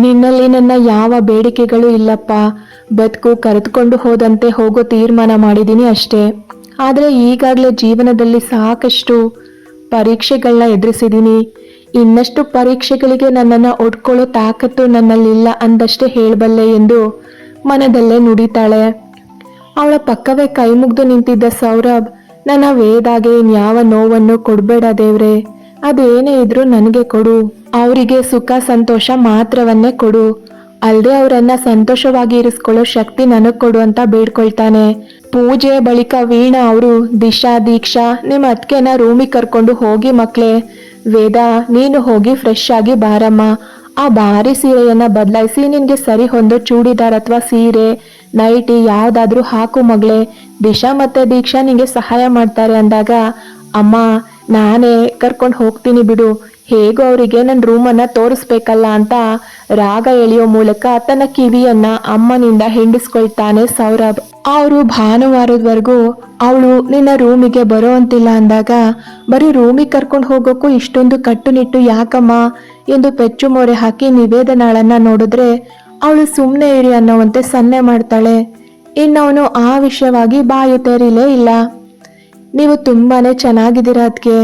Speaker 1: ನಿನ್ನಲ್ಲಿ ನನ್ನ ಯಾವ ಬೇಡಿಕೆಗಳು ಇಲ್ಲಪ್ಪ. ಬದುಕು ಕರೆದುಕೊಂಡು ಹೋದಂತೆ ಹೋಗೋ ತೀರ್ಮಾನ ಮಾಡಿದ್ದೀನಿ ಅಷ್ಟೇ. ಆದರೆ ಈಗಾಗಲೇ ಜೀವನದಲ್ಲಿ ಸಾಕಷ್ಟು ಪರೀಕ್ಷೆಗಳನ್ನ ಎದುರಿಸಿದ್ದೀನಿ ಇನ್ನಷ್ಟು ಪರೀಕ್ಷೆಗಳಿಗೆ ನನ್ನನ್ನು ಒಡ್ಕೊಳ್ಳೋ ತಾಕತ್ತು ನನ್ನಲ್ಲಿಲ್ಲ ಅಂದಷ್ಟೇ ಹೇಳಬಲ್ಲೆ ಎಂದು ಮನದಲ್ಲೇ ನುಡಿತಾಳೆ. ಅವಳ ಪಕ್ಕವೇ ಕೈ ಮುಗ್ದು ನಿಂತಿದ್ದ ಸೌರಭ್, ನನ್ನ ವೇದಾಗೆ ಇನ್ಯಾವ ನೋವನ್ನು ಕೊಡಬೇಡ ದೇವ್ರೆ. ಅದೇನೇ ಇದ್ರೂ ನನಗೆ ಕೊಡು. ಅವರಿಗೆ ಸುಖ, ಸಂತೋಷ ಮಾತ್ರವನ್ನೇ ಕೊಡು. ಅಲ್ಲದೆ ಅವರನ್ನ ಸಂತೋಷವಾಗಿ ಇರಿಸ್ಕೊಳ್ಳೋ ಶಕ್ತಿ ನನಗೆ ಕೊಡು ಅಂತ ಬೇಡ್ಕೊಳ್ತಾನೆ. ಪೂಜೆ ಬಳಿಕ ವೀಣಾ ಅವರು, ದಿಶಾ, ದೀಕ್ಷಾ ನಿಮ್ಮ ಅತ್ಕೆನ ರೂಮಿಗೆ ಕರ್ಕೊಂಡು ಹೋಗಿ ಮಕ್ಕಳೇ ವೇದ, ನೀನು ಹೋಗಿ ಫ್ರೆಶ್ ಆಗಿ ಬಾರಮ್ಮ. ಆ ಬಾರಿ ಸೀರೆಯನ್ನ ಬದಲಾಯಿಸಿ ನಿನಗೆ ಸರಿ ಹೊಂದೋ ಚೂಡಿದಾರ್ ಅಥವಾ ಸೀರೆ, ನೈಟಿ ಯಾವುದಾದ್ರೂ ಹಾಕು ಮಗಳೇ. ದಿಶಾ ಮತ್ತೆ ದೀಕ್ಷಾ ನಿಂಗೆ ಸಹಾಯ ಮಾಡ್ತಾರೆ ಅಂದಾಗ, ಅಮ್ಮ ನಾನೇ ಕರ್ಕೊಂಡು ಹೋಗ್ತೀನಿ ಬಿಡು. ಹೇಗೋ ಅವರಿಗೆ ನನ್ನ ರೂಮನ್ನು ತೋರಿಸ್ಬೇಕಲ್ಲ ಅಂತ ರಾಗ ಎಳೆಯೋ ಮೂಲಕ ತನ್ನ ಕಿವಿಯನ್ನ ಅಮ್ಮನಿಂದ ಹಿಂಡಿಸ್ಕೊಳ್ತಾನೆ ಸೌರಭ್. ಅವರು ಭಾನುವಾರದವರೆಗೂ ಅವಳು ನಿನ್ನ ರೂಮಿಗೆ ಬರೋ ಅಂತಿಲ್ಲ ಅಂದಾಗ, ಬರೀ ರೂಮಿಗೆ ಕರ್ಕೊಂಡು ಹೋಗೋಕ್ಕೂ ಇಷ್ಟೊಂದು ಕಟ್ಟುನಿಟ್ಟು ಯಾಕಮ್ಮ ಎಂದು ಪೆಚ್ಚು ಮೊರೆ ಹಾಕಿ ನಿವೇದನಾಳನ್ನ ನೋಡಿದ್ರೆ ಅವಳು ಸುಮ್ಮನೆ ಇರಿ ಅನ್ನೋವಂತೆ ಸನ್ನೆ ಮಾಡ್ತಾಳೆ. ಇನ್ನವನು ಆ ವಿಷಯವಾಗಿ ಬಾಯು ತೆರಿಲೇ ಇಲ್ಲ. ನೀವು ತುಂಬಾನೇ ಚೆನ್ನಾಗಿದ್ದೀರ ಅದಕ್ಕೆ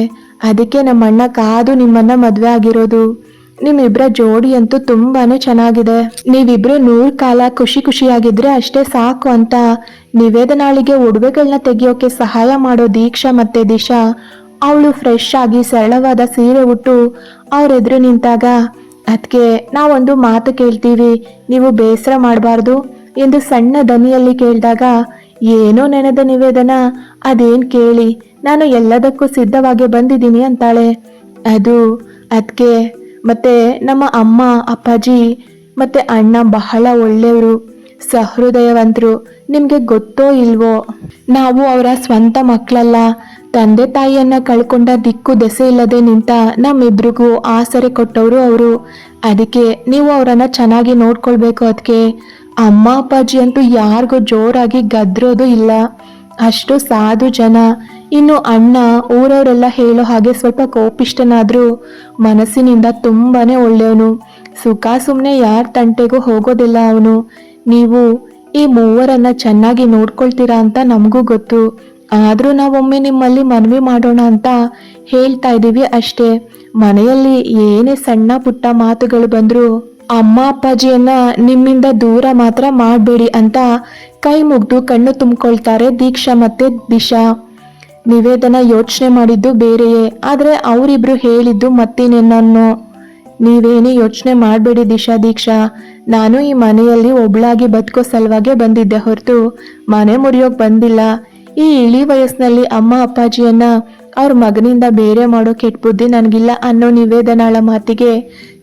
Speaker 1: ಅದಕ್ಕೆ ನಮ್ಮ ಅಣ್ಣ ಕಾದು ನಿಮ್ಮನ್ನ ಮದುವೆ ಆಗಿರೋದು. ನಿಮ್ಮಿಬ್ರ ಜೋಡಿ ಅಂತೂ ತುಂಬಾನೇ ಚೆನ್ನಾಗಿದೆ. ನೀವಿಬ್ರು ನೂರ್ ಕಾಲ ಖುಷಿ ಖುಷಿಯಾಗಿದ್ರೆ ಅಷ್ಟೇ ಸಾಕು ಅಂತ. ನಿವೇದನಾಳಿಗೆ ಉಡುಗೆಗಳನ್ನ ತೆಗಿಯೋಕೆ ಸಹಾಯ ಮಾಡೋ ದೀಕ್ಷಾ ಮತ್ತೆ ದಿಶಾ. ಅವಳು ಫ್ರೆಶ್ ಆಗಿ ಸರಳವಾದ ಸೀರೆ ಉಟ್ಟು ಅವರೆದುರು ನಿಂತಾಗ ಅದಕ್ಕೆ ನಾವೊಂದು ಮಾತು ಕೇಳ್ತೀವಿ. ನೀವು ಬೇಸರ ಮಾಡಬಾರ್ದು. ಎಂದು ಸಣ್ಣ ದನಿಯಲ್ಲಿ ಕೇಳಿದಾಗ, ಏನೋ ನೆನೆದ ನಿವೇದನ? ಅದೇನ್ ಕೇಳಿ? ನಾನು ಎಲ್ಲದಕ್ಕೂ ಸಿದ್ಧವಾಗಿ ಬಂದಿದ್ದೀನಿ ಅಂತಾಳೆ. ಅದು ಅದಕ್ಕೆ ಮತ್ತೆ ನಮ್ಮ ಅಮ್ಮ, ಅಪ್ಪಾಜಿ, ಮತ್ತೆ ಅಣ್ಣ ಬಹಳ ಒಳ್ಳೆಯವರು, ಸಹೃದಯವಂತರು. ನಿಮಗೆ ಗೊತ್ತೋ ಇಲ್ವೋ? ನಾವು ಅವರ ಸ್ವಂತ ಮಕ್ಕಳಲ್ಲ. ತಂದೆ ತಾಯಿಯನ್ನ ಕಳ್ಕೊಂಡ ದಿಕ್ಕು ದೆಸೆ ಇಲ್ಲದೆ ನಿಂತ ನಮ್ಮಿಬ್ರಿಗೂ ಆಸರೆ ಕೊಟ್ಟವರು ಅವರು. ಅದಕ್ಕೆ ನೀವು ಅವರನ್ನ ಚೆನ್ನಾಗಿ ನೋಡ್ಕೊಳ್ಬೇಕು ಅದಕ್ಕೆ ಅಮ್ಮ, ಅಪ್ಪಾಜಿ ಅಂತೂ ಯಾರಿಗೂ ಜೋರಾಗಿ ಗದ್ರೋದು ಇಲ್ಲ. ಅಷ್ಟು ಸಾಧು ಜನ. ಇನ್ನು ಅಣ್ಣ ಊರವರೆಲ್ಲ ಹೇಳೋ ಹಾಗೆ ಸ್ವಲ್ಪ ಕೋಪಿಷ್ಟನಾದರೂ ಮನಸ್ಸಿನಿಂದ ತುಂಬಾನೇ ಒಳ್ಳೆಯವನು. ಸುಖ ಸುಮ್ಮನೆ ಯಾರ ತಂಟೆಗೂ ಹೋಗೋದಿಲ್ಲ ಅವನು. ನೀವು ಈ ಮೂವರನ್ನ ಚೆನ್ನಾಗಿ ನೋಡ್ಕೊಳ್ತೀರಾ ಅಂತ ನಮಗೂ ಗೊತ್ತು. ಆದ್ರೂ ನಾವೊಮ್ಮೆ ನಿಮ್ಮಲ್ಲಿ ಮನವಿ ಮಾಡೋಣ ಅಂತ ಹೇಳ್ತಾ ಇದ್ದೀವಿ ಅಷ್ಟೇ. ಮನೆಯಲ್ಲಿ ಏನೇ ಸಣ್ಣ ಪುಟ್ಟ ಮಾತುಗಳು ಬಂದರೂ ಅಮ್ಮ ಅಪ್ಪಾಜಿಯನ್ನ ನಿಮ್ಮಿಂದ ದೂರ ಮಾತ್ರ ಮಾಡಬೇಡಿ ಅಂತ ಕೈ ಮುಗ್ದು ಕಣ್ಣು ತುಂಬಿಕೊಳ್ತಾರೆ ದೀಕ್ಷಾ ಮತ್ತೆ ದಿಶಾ. ನಿವೇದನ ಯೋಚನೆ ಮಾಡಿದ್ದು ಬೇರೆಯೇ, ಆದರೆ ಅವರಿಬ್ರು ಹೇಳಿದ್ದು ಮತ್ತಿನ್ನೇನನ್ನು. ನೀವೇನೇ ಯೋಚನೆ ಮಾಡಬೇಡಿ ದಿಶಾ, ದೀಕ್ಷಾ. ನಾನು ಈ ಮನೆಯಲ್ಲಿ ಒಬ್ಳಾಗಿ ಬದುಕೋ ಸಲುವಾಗೆ ಬಂದಿದ್ದೆ ಹೊರತು ಮನೆ ಮುರಿಯೋಕೆ ಬಂದಿಲ್ಲ. ಈ ಇಳಿ ವಯಸ್ಸಿನಲ್ಲಿ ಅಮ್ಮ, ಅಪ್ಪಾಜಿಯನ್ನ ಅವ್ರ ಮಗನಿಂದ ಬೇರೆ ಮಾಡೋ ಕೆಟ್ಟ ಬುದ್ಧಿ ನನಗಿಲ್ಲ ಅನ್ನೋ ನಿವೇದನಾಳ ಮಾತಿಗೆ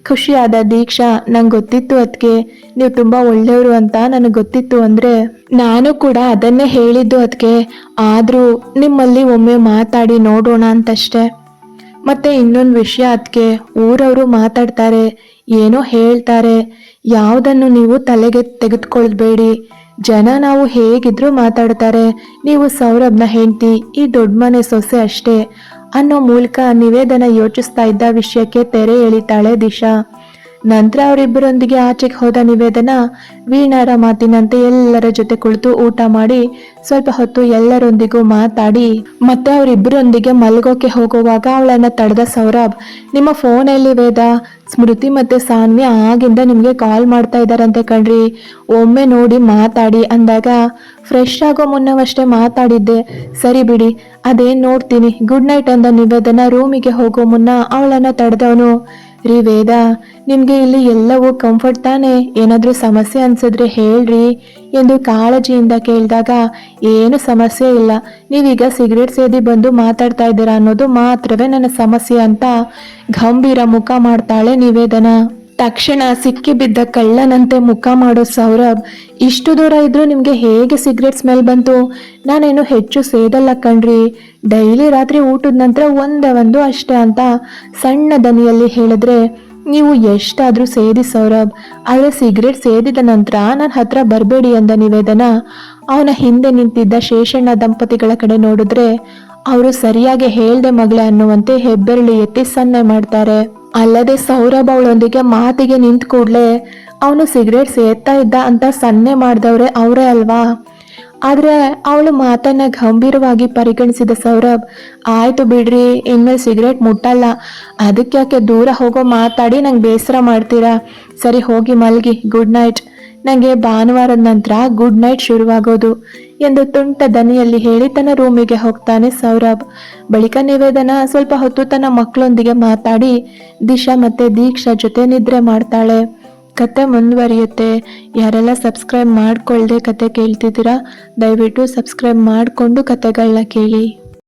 Speaker 1: ಖುಷಿಯಾದ ದೀಕ್ಷಾ, ನಂಗೆ ಗೊತ್ತಿತ್ತು ಅದಕ್ಕೆ ನೀವು ತುಂಬಾ ಒಳ್ಳೆಯವರು ಅಂತ ನನಗೆ ಗೊತ್ತಿತ್ತು ಅಂದರೆ ನಾನು ಕೂಡ ಅದನ್ನೇ ಹೇಳಿದ್ದು ಅದಕ್ಕೆ ಆದರೂ ನಿಮ್ಮಲ್ಲಿ ಒಮ್ಮೆ ಮಾತಾಡಿ ನೋಡೋಣ ಅಂತಷ್ಟೇ. ಮತ್ತೆ ಇನ್ನೊಂದು ವಿಷಯ ಅದಕ್ಕೆ ಊರವರು ಮಾತಾಡ್ತಾರೆ, ಏನೋ ಹೇಳ್ತಾರೆ. ಯಾವುದನ್ನು ನೀವು ತಲೆಗೆ ತೆಗೆದುಕೊಳ್ಬೇಡಿ. ಜನ ನಾವು ಹೇಗಿದ್ರು ಮಾತಾಡ್ತಾರೆ. ನೀವು ಸೌರಭ್ನ ಹೆಂಡತಿ, ಈ ದೊಡ್ಡ ಮನೆ ಸೊಸೆ ಅಷ್ಟೇ. ಅನ್ನೋ ಮೂಲಕ ನಿವೇದನ ಯೋಚಿಸ್ತಾ ಇದ್ದ ವಿಷಯಕ್ಕೆ ತೆರೆ ಎಳಿತಾಳೆ ದಿಶಾ. ನಂತರ ಅವರಿಬ್ಬರೊಂದಿಗೆ ಆಚೆಗೆ ಹೋದ ನಿವೇದನ ವೀಣಾರ ಮಾತಿನಂತೆ ಎಲ್ಲರ ಜೊತೆ ಕುಳಿತು ಊಟ ಮಾಡಿ ಸ್ವಲ್ಪ ಹೊತ್ತು ಎಲ್ಲರೊಂದಿಗೂ ಮಾತಾಡಿ. ಮತ್ತೆ ಅವರಿಬ್ಬರೊಂದಿಗೆ ಮಲಗೋಕೆ ಹೋಗುವಾಗ ಅವಳನ್ನ ತಡೆದ ಸೌರಭ್, ನಿಮ್ಮ ಫೋನಲ್ಲಿ ವೇದ? ಸ್ಮೃತಿ ಮತ್ತೆ ಸಾನ್ವಿ ಆಗಿಂದ ನಿಮ್ಗೆ ಕಾಲ್ ಮಾಡ್ತಾ ಇದಾರಂತೆ ಕಣ್ರಿ. ಒಮ್ಮೆ ನೋಡಿ ಮಾತಾಡಿ ಅಂದಾಗ ಫ್ರೆಶ್ ಆಗೋ ಮುನ್ನವಷ್ಟೇ ಮಾತಾಡಿದ್ದೆ. ಸರಿ ಬಿಡಿ, ಅದೇನ್ ನೋಡ್ತೀನಿ. ಗುಡ್ ನೈಟ್ ಅಂದ ನಿವೇದನ ರೂಮಿಗೆ ಹೋಗೋ ಮುನ್ನ ಅವಳನ್ನ ತಡೆದವನು ರೀ ವೇದ, ನಿಮ್ಗೆ ಇಲ್ಲಿ ಎಲ್ಲವೂ ಕಂಫರ್ಟ್ ತಾನೆ? ಏನಾದ್ರೂ ಸಮಸ್ಯೆ ಅನ್ಸಿದ್ರೆ ಹೇಳ್ರಿ ಎಂದು ಕಾಳಜಿಯಿಂದ ಕೇಳಿದಾಗ, ಏನು ಸಮಸ್ಯೆ ಇಲ್ಲ. ನೀವೀಗ ಸಿಗರೇಟ್ ಸೇದಿ ಬಂದು ಮಾತಾಡ್ತಾ ಇದ್ದೀರಾ ಅನ್ನೋದು ಮಾತ್ರವೇ ನನ್ನ ಸಮಸ್ಯೆ ಅಂತ ಗಂಭೀರ ಮುಖ ಮಾಡ್ತಾಳೆ ನಿವೇದನ. ತಕ್ಷಣ ಸಿಕ್ಕಿ ಬಿದ್ದ ಕಳ್ಳನಂತೆ ಮುಖ ಮಾಡೋ ಸೌರಭ್, ಇಷ್ಟು ದೂರ ಇದ್ರೂ ನಿಮಗೆ ಹೇಗೆ ಸಿಗರೇಟ್ ಸ್ಮೆಲ್ ಬಂತು? ನಾನೇನು ಹೆಚ್ಚು ಸೇದಲ್ಲ ಕಣ್ರಿ. ಡೈಲಿ ರಾತ್ರಿ ಊಟದ ನಂತರ ಒಂದೇ ಒಂದು ಅಷ್ಟೇ ಅಂತ ಸಣ್ಣ ದನಿಯಲ್ಲಿ ಹೇಳಿದ್ರೆ, ನೀವು ಎಷ್ಟಾದರೂ ಸೇದಿ ಸೌರಭ್ ಆದರೆ ಸಿಗರೇಟ್ ಸೇದಿದ ನಂತರ ನನ್ನ ಹತ್ರ ಬರಬೇಡಿ ಅಂದ ನಿವೇದನ. ಅವನ ಹಿಂದೆ ನಿಂತಿದ್ದ ಶೇಷಣ್ಣ ದಂಪತಿಗಳ ಕಡೆ ನೋಡಿದ್ರೆ, ಅವರು ಸರಿಯಾಗಿ ಹೇಳ್ದೆ ಮಗಳೇ ಅನ್ನುವಂತೆ ಹೆಬ್ಬೆರಳು ಎತ್ತಿ ಸನ್ನೆ ಮಾಡ್ತಾರೆ. ಅಲ್ಲದೆ ಸೌರಭ್ ಅವಳೊಂದಿಗೆ ಮಾತಿಗೆ ನಿಂತ ಕೂಡಲೇ ಅವನು ಸಿಗರೇಟ್ ಸೇರ್ತಾ ಇದ್ದ ಅಂತ ಸನ್ನೆ ಮಾಡಿದವ್ರೆ ಅವರೇ ಅಲ್ವಾ? ಆದರೆ ಅವಳು ಮಾತನ್ನ ಗಂಭೀರವಾಗಿ ಪರಿಗಣಿಸಿದ ಸೌರಭ್, ಆಯಿತು ಬಿಡ್ರಿ, ಇನ್ಮೇಲೆ ಸಿಗರೇಟ್ ಮುಟ್ಟಲ್ಲ. ಅದಕ್ಕೆ ಯಾಕೆ ದೂರ ಹೋಗೋ ಮಾತಾಡಿ ನಂಗೆ ಬೇಸರ ಮಾಡ್ತೀರಾ? ಸರಿ ಹೋಗಿ ಮಲ್ಗಿ, ಗುಡ್ ನೈಟ್. ನನಗೆ ಭಾನುವಾರದ ನಂತರ ಗುಡ್ ನೈಟ್ ಶುರುವಾಗೋದು ಎಂದು ತುಂಟ ದನಿಯಲ್ಲಿ ಹೇಳಿ ತನ್ನ ರೂಮಿಗೆ ಹೋಗ್ತಾನೆ ಸೌರಭ್. ಬಳಿಕ ನಿವೇದನ ಸ್ವಲ್ಪ ಹೊತ್ತು ತನ್ನ ಮಕ್ಕಳೊಂದಿಗೆ ಮಾತಾಡಿ ದಿಶಾ ಮತ್ತೆ ದೀಕ್ಷಾ ಜೊತೆ ನಿದ್ರೆ ಮಾಡ್ತಾಳೆ. ಕತೆ ಮುಂದುವರಿಯುತ್ತೆ. ಯಾರೆಲ್ಲ ಸಬ್ಸ್ಕ್ರೈಬ್ ಮಾಡ್ಕೊಳ್ಳದೆ ಕತೆ ಕೇಳ್ತಿದ್ದೀರಾ, ದಯವಿಟ್ಟು ಸಬ್ಸ್ಕ್ರೈಬ್ ಮಾಡಿಕೊಂಡು ಕತೆಗಳನ್ನ ಕೇಳಿ.